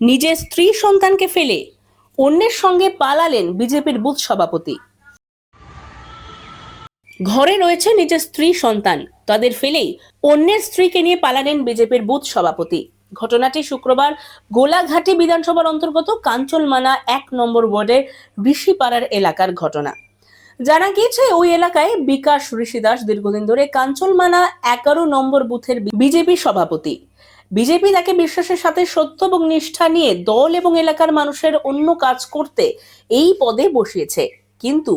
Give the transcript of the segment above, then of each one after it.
নিজের স্ত্রী সন্তানকে ফেলে অন্যের সঙ্গে পালালেন বিজেপির বুথ সভাপতি। ঘরে রয়েছে নিজের স্ত্রী সন্তান। তাদের ফেলেই অন্যের স্ত্রীকে নিয়ে পালালেন বিজেপির বুথ সভাপতি। ঘটনাটি শুক্রবার গোলাঘাটি বিধানসভার অন্তর্গত কাঞ্চলমানা এক নম্বর ওয়ার্ডের ঋষিপাড়ার এলাকার ঘটনা। জানা গিয়েছে, ওই এলাকায় বিকাশ ঋষি দাস দীর্ঘদিন ধরে কাঞ্চলমানা এগারো নম্বর বুথের বিজেপি সভাপতি। বিজেপি তাকে বিশ্বাসের সাথে সত্য এবং নিষ্ঠা নিয়ে দল এবং এলাকার মানুষের অন্য কাজ করতে এই পদে বসিয়েছে। কিন্তু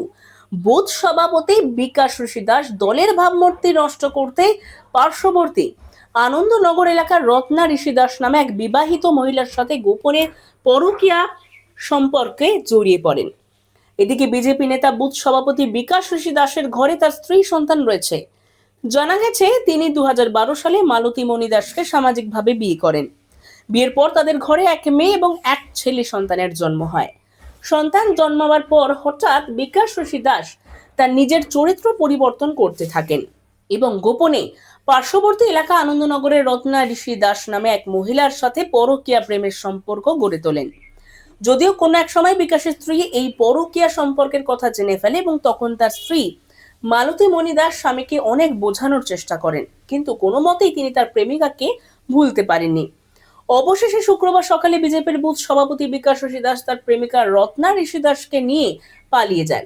বুথ সভাপতি বিকাশ ঋষি দাস দলের ভাবমূর্তি নষ্ট করতে পার্শ্ববর্তী আনন্দনগর এলাকার রত্না ঋষি দাস নামে এক বিবাহিত মহিলার সাথে গোপনে পরকীয়া সম্পর্কে জড়িয়ে পড়েন। এদিকে বিজেপি নেতা বুথ সভাপতি বিকাশ ঋষি দাসের ঘরে তার স্ত্রী সন্তান রয়েছে। জানা গেছে, তিনি দু হাজার বারো সালে মালতী মণি দাসকে সামাজিকভাবে বিয়ে করেন। বিয়ের পর তাদের ঘরে এক মেয়ে এবং এক ছেলে সন্তানের জন্ম হয়। সন্তান জন্মাবার পর হঠাৎ বিকাশ ঋষি দাস তার নিজের চরিত্র পরিবর্তন করতে থাকেন এবং গোপনে পার্শ্ববর্তী এলাকা আনন্দনগরের রত্না ঋষি দাস নামে এক মহিলার সাথে পরকীয়া প্রেমের সম্পর্ক গড়ে তোলেন। যদিও কোনো এক সময় বিকাশের স্ত্রী এই পরকীয়া সম্পর্কের কথা জেনে ফেলে এবং তখন তার স্ত্রী মালতী মণি দাস স্বামীকে অনেক বোঝানোর চেষ্টা করেন, কিন্তু কোনো মতেই তিনি তার প্রেমিকাকে ভুলতে পারেননি। অবশেষে শুক্রবার সকালে বিজেপির বুথ সভাপতি বিকাশ ঋষি দাস তার প্রেমিকা রত্না ঋষি দাসকে নিয়ে পালিয়ে যান।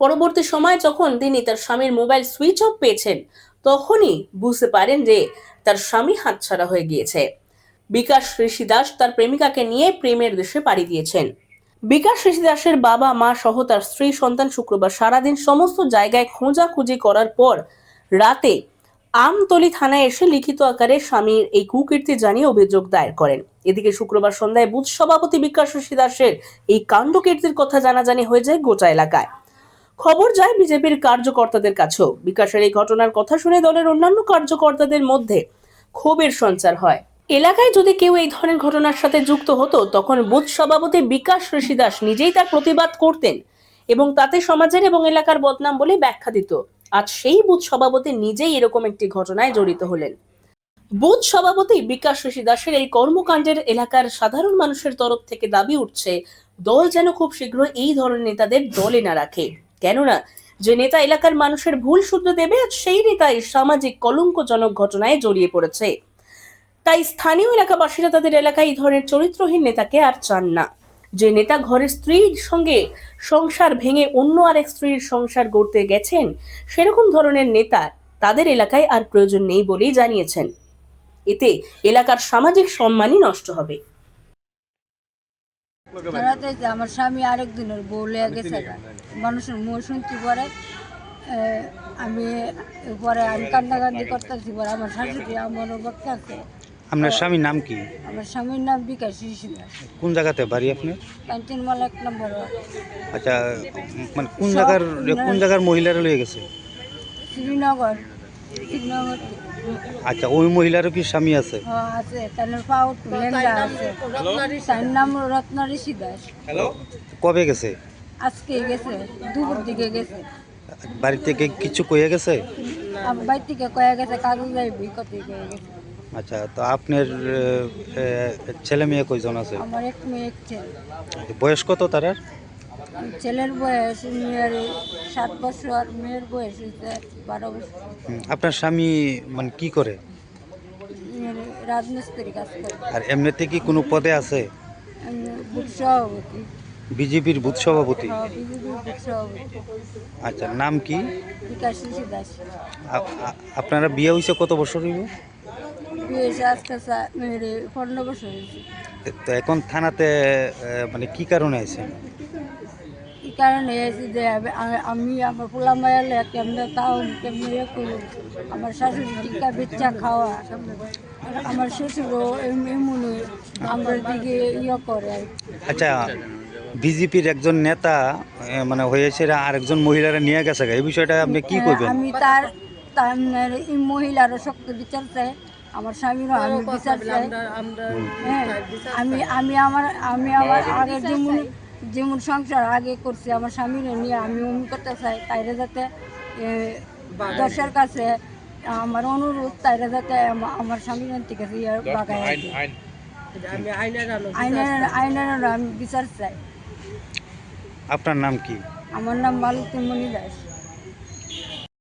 পরবর্তী সময় যখন তিনি তার স্বামীর মোবাইল সুইচ অফ পেয়েছেন, তখনই বুঝতে পারেন যে তার স্বামী হাতছাড়া হয়ে গিয়েছে। বিকাশ ঋষি দাস তার প্রেমিকাকে নিয়ে প্রেমের দেশে পাড়ি দিয়েছেন। বিকাশ ঋষি দাসের বাবা, মা সহ তার স্ত্রী সন্তান শুক্রবার সারাদিন সমস্ত জায়গায় খোঁজাখুঁজি করার পর রাতে আমতলি থানায় এসে লিখিত আকারে স্বামীর এই কুকীর্তি জানিয়ে অভিযোগ দায়ের করেন। এদিকে শুক্রবার সন্ধ্যায় বুথ সভাপতি বিকাশ ঋষি দাসের এই কাণ্ডকীর্তির কথা জানাজানি হয়ে যায় গোটা এলাকায়। খবর যায় বিজেপির কার্যকর্তাদের কাছেও। বিকাশের এই ঘটনার কথা শুনে দলের অন্যান্য কার্যকর্তাদের মধ্যে ক্ষোভের সঞ্চার হয়। এলাকায় যদি কেউ এই ধরনের ঘটনার সাথে যুক্ত হতো, তখন বুথ সভাপতি বিকাশ ঋষি দাস নিজেই তার প্রতিবাদ করতেন এবং তাতে সমাজের এবং এলাকার বদনাম বলে ব্যাখ্যা দিত। আজ সেই বুথ সভাপতি নিজেই এরকম একটি ঘটনায় জড়িত হলেন। বুথ সভাপতি বিকাশ ঋষি দাসের এই কর্মকাণ্ডের এলাকার সাধারণ মানুষের তরফ থেকে দাবি উঠছে, দল যেন খুব শীঘ্র এই ধরনের নেতাদের দলে না রাখে। কেননা, যে নেতা এলাকার মানুষের ভুল শুধরে দেবে সেই নেতাই সামাজিক কলঙ্কজনক ঘটনায় জড়িয়ে পড়েছে। তাই স্থানীয় এলাকাবাসীরা তাদের এলাকায় এই ধরনের চরিত্রহীন নেতাকে আর চান না। যে নেতা ঘরের স্ত্রীর সঙ্গে সংসার ভেঙে অন্য আরেক স্ত্রীর সংসার গড়তে গেছেন সেরকম ধরনের নেতা তাদের এলাকায় আর প্রয়োজন নেই বলেই জানিয়েছেন। এতে এলাকার সামাজিক সম্মানই নষ্ট হবে। আমার স্বামী আরেক দিনের বউ লেগে গেছে মানুষের শুনছি পরে আহ, আমি পরে আমি কান্দাকান্দি করতেছি পরে আমার শাশুড়ি আমার বক্তা আছে আপনার স্বামীর নাম কি? আমার স্বামীর নাম বিকাশ ঋষি দাস কোন জায়গাতে বাড়ি আপনার ক্যান্টিন মাল এক। নম্বর আচ্ছা মানে কোন জায়গার কোন জায়গার মহিলারা লয়ে গেছে? শ্রীনগর। শ্রীনগর। আচ্ছা ওই মহিলারও কি স্বামী আছে? আছে। তার লেন্দা আছে। তার নাম রত্ন ঋষি দাস কবে গেছে? আজকে গেছে। দুপুর দিকে গেছে। বাড়ি থেকে কিছু কয়ে গেছে? বাড়ি থেকে কয়ে গেছে কাগজ যাইবি কত কয়ে গেছে। আচ্ছা তো আপনার ছেলে মেয়ে কয়জন আছে? আমার এক মেয়ে এক ছেলে। বয়স কত তারার? ছেলের বয়স মেয়ের সাত বছর মেয়ের বয়স বারো বছর। আপনার স্বামী মানে কি করে? রাজমিস্ত্রি কাজ করে। আর এমনিতে কি কোনো পদে আছে? বুথ সভাপতি। বিজেপির বুথ সভাপতি? আচ্ছা নাম কি? বিকাশ দাস। আপ- আপনারা বিয়ে হয়েছে কত বছর হইব? বিয়েছে আজকে পনেরো বছর হয়েছে। তো এখন থানাতে মানে কি কারণে আছে এই কারণে এসে যে আমি- আমি- আমি আমার পোলা মায়ালে কেমনে তাও কেমনে ইয়ে করি আমার শাশুড়ি টিকা খাওয়া। আমার শ্বশুরও এমনি আমার দিকে ইয়ে করে। আচ্ছা বিজেপির একজন নেতা মানে হয়েছে আরেকজন মহিলারা নিয়ে গেছে। এই বিষয়টা আপনি কি করবেন? আমি তার তার এই মহিলারও শক্ত বিচার চাই। আমার স্বামীরও আমি বিচার চাই। হ্যাঁ আমি আমি আমার আমি আমার আগে যেমন যেমন সংসার আগে করছি আমার স্বামীর নিয়ে আমি অমনি করতে চাই তাইরে যাতে দশের কাছে আমার অনুরোধ তাইরে যাতে আমার স্বামীর থেকে ইয়ে বাগায় আইনের আইনের আমি বিচার চাই। আপনার নাম কি? আমার নাম মালতী মণি দাস।